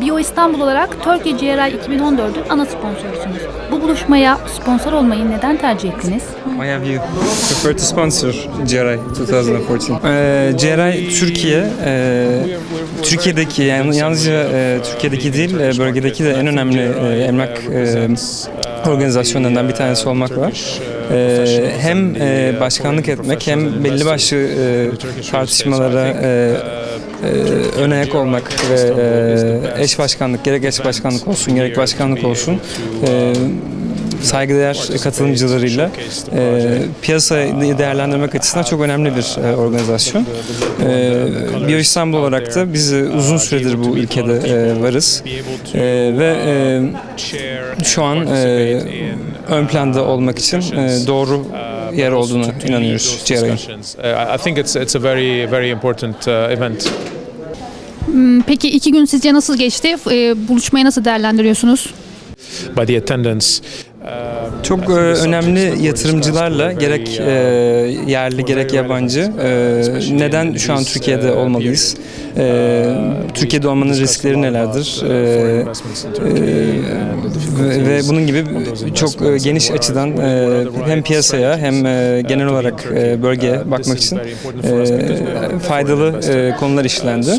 Bio İstanbul olarak Turkey GRI 2014'ün ana sponsorusunuz. Bu buluşmaya sponsor olmayı neden tercih ettiniz? Why have you preferred to sponsor GRI 2014? Ee, GRI Türkiye, e, Türkiye'deki yani yalnızca e, Türkiye'deki değil e, bölgedeki de en önemli e, emlak e, organizasyonlarından bir tanesi olmakla e, hem e, başkanlık etmek hem belli başlı e, tartışmalara e, e, ön ayak olmak ve e, eş başkanlık gerek eş başkanlık olsun gerek başkanlık olsun. e, saygıdeğer katılımcılarıyla e, piyasayı değerlendirmek açısından çok önemli bir e, organizasyon. E, Bio İstanbul olarak da biz e, uzun süredir bu ülkede e, varız E, ve e, şu an e, ön planda olmak için e, doğru yer olduğunu inanıyoruz. Uh, I think it's it's a very very important uh, event. Hmm, Peki iki gün sizce nasıl geçti? Ee, buluşmayı nasıl değerlendiriyorsunuz? By the attendance. Çok e, önemli yatırımcılarla gerek e, yerli gerek yabancı e, neden şu an Türkiye'de olmalıyız? E, Türkiye'de olmanın riskleri nelerdir? E, ve, ve bunun gibi çok geniş açıdan e, hem piyasaya hem e, genel olarak e, bölgeye bakmak için e, faydalı e, konular işlendi.